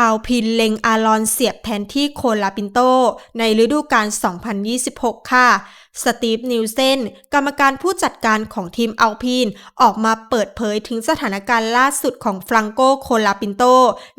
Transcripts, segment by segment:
อัลพินเล็งอารอนเสียบแทนที่โคลาปินโตในฤดูกาล 2026 ค่ะสตีฟนิวเซนกรรมการผู้จัดการของทีมอัลพินออกมาเปิดเผยถึงสถานการณ์ล่าสุดของฟรังโกโคลาปินโต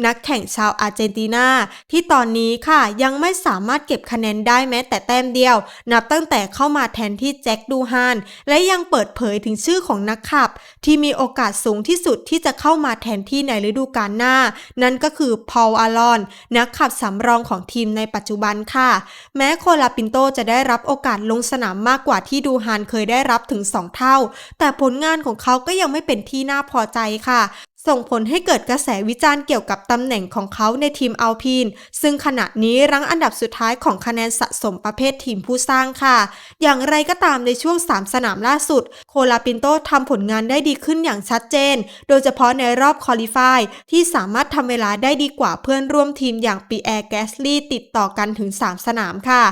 นักแข่งชาวอาร์เจนตินา ที่ตอนนี้ค่ะยังไม่สามารถเก็บคะแนนได้แม้แต่แต้มเดียว นับตั้งแต่เข้ามาแทนที่แจ็คดูฮาน และยังเปิดเผยถึงชื่อของนักขับ ที่มีโอกาสสูงที่สุดที่จะเข้ามาแทนที่ในฤดูกาลหน้า นั่นก็คือพอลอารอน นักขับสำรองของทีมในปัจจุบันค่ะ แม้โคลาปินโตจะได้รับโอกาสลงสนามมากกว่าที่ดูฮานเคยได้รับถึง 2 เท่า แต่ผลงานของเขาก็ยังไม่เป็นที่น่าพอใจค่ะ ส่งผลให้เกิดกระแสวิจารณ์เกี่ยวกับตำแหน่งของเขาในทีมอัลพีน ซึ่งขณะนี้รั้งอันดับสุดท้ายของคะแนนสะสมประเภททีมผู้สร้างค่ะ อย่างไรก็ตามในช่วง 3 สนามล่าสุด โคลาปินโตทำผลงานได้ดีขึ้นอย่างชัดเจน โดยเฉพาะในรอบคอลิฟายที่สามารถทำเวลาได้ดีกว่าเพื่อนร่วมทีมอย่างปีแอร์แกสลีย์ติดต่อกันถึง 3 สนามค่ะ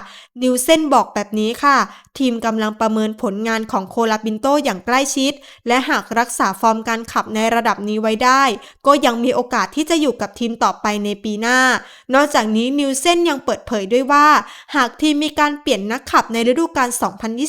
นิวเซนบอกแบบนี้ค่ะ ทีมกำลังประเมินผลงานของโคลาปินโตอย่างใกล้ชิด และหากรักษาฟอร์มการขับในระดับนี้ไว้ได้ ก็ยังมีโอกาสที่จะอยู่กับทีมต่อไปในปีหน้า นอกจากนี้นิวเซนยังเปิดเผยด้วยว่า หากทีมมีการเปลี่ยนนักขับในฤดูกาล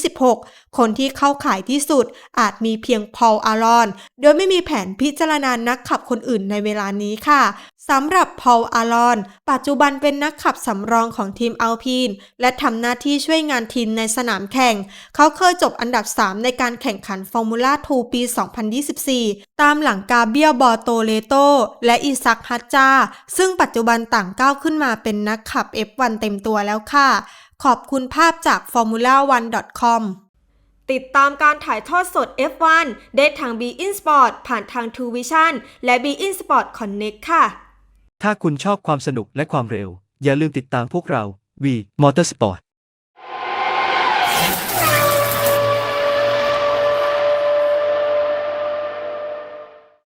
2026 คนที่เข้าข่ายที่สุด อาจมีเพียงพอลอารอน โดยไม่มีแผนพิจารณานักขับคนอื่นในเวลานี้ค่ะสำหรับพอล อารอน ปัจจุบันเป็นนักขับสำรองของทีมอัลพีน และทำหน้าที่ช่วยงานทีมในสนามแข่ง เขาเคยจบอันดับ 3 ในการแข่งขันฟอร์มูล่า 2 ปี 2024 ตามหลังกาเบียบอโตเลโต และอิซักฮัตจา ซึ่งปัจจุบันต่างก้าวขึ้นมาเป็นนักขับ F1 เต็มตัวแล้วค่ะ ขอบคุณภาพจาก formula1.com ติดตามการถ่ายทอดสด F1 ได้ทาง b e in Sport ผ่านทาง True Vision และ b e in Sport Connect ค่ะ ถ้าคุณชอบความสนุกและความเร็ว อย่าลืมติดตามพวกเรา V Motorsport